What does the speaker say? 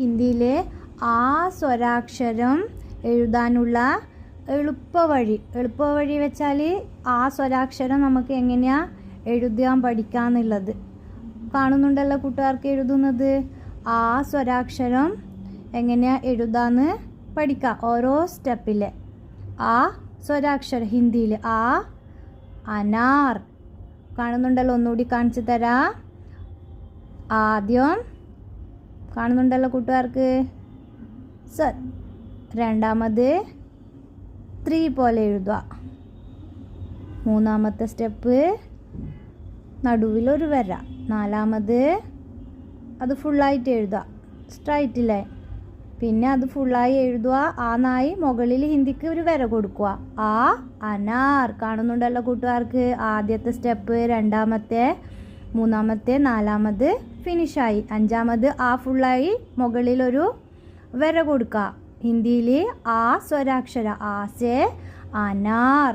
ഹിന്ദിയിൽ ആ സ്വരാക്ഷരം എഴുതാനുള്ള എളുപ്പവഴി. എളുപ്പവഴി വെച്ചാൽ ആ സ്വരാക്ഷരം നമുക്ക് എങ്ങനെയാണ് എഴുതാൻ പഠിക്കാന്നുള്ളത് കാണുന്നുണ്ടല്ലോ കൂട്ടുകാർക്ക് എഴുതുന്നത്? ആ സ്വരാക്ഷരം എങ്ങനെയാണ് എഴുതാന്ന് പഠിക്കാം. ഓരോ സ്റ്റെപ്പിലെ. ആ സ്വരാക്ഷരം ഹിന്ദിയിൽ ആ അനാർ. കാണുന്നുണ്ടല്ലോ ഒന്നുകൂടി കാണിച്ചു തരാം. ആദ്യം കാണുന്നുണ്ടല്ലോ കൂട്ടുകാർക്ക്? സർ രണ്ടാമത് ത്രീ പോലെ എഴുതുക. മൂന്നാമത്തെ സ്റ്റെപ്പ് നടുവിലൊരു വര. നാലാമത് അത് ഫുള്ളായിട്ട് എഴുതുക. സ്ട്രൈറ്റ് ലൈൻ പിന്നെ അത് ഫുള്ളായി എഴുതുക. ആ നായി മുകളിൽ ഹിന്ദിക്ക് ഒരു വര കൊടുക്കുക. ആ അനാർ. കാണുന്നുണ്ടല്ലോ കൂട്ടുകാർക്ക്? ആദ്യത്തെ സ്റ്റെപ്പ് രണ്ടാമത്തെ മൂന്നാമത്തെ നാലാമത് ഫിനിഷായി. അഞ്ചാമത് ആ ഫുള്ളായി മുകളിലൊരു വര കൊടുക്കുക ഹിന്ദിയിൽ ആ സ്വരാക്ഷര ആ സെ അനാർ.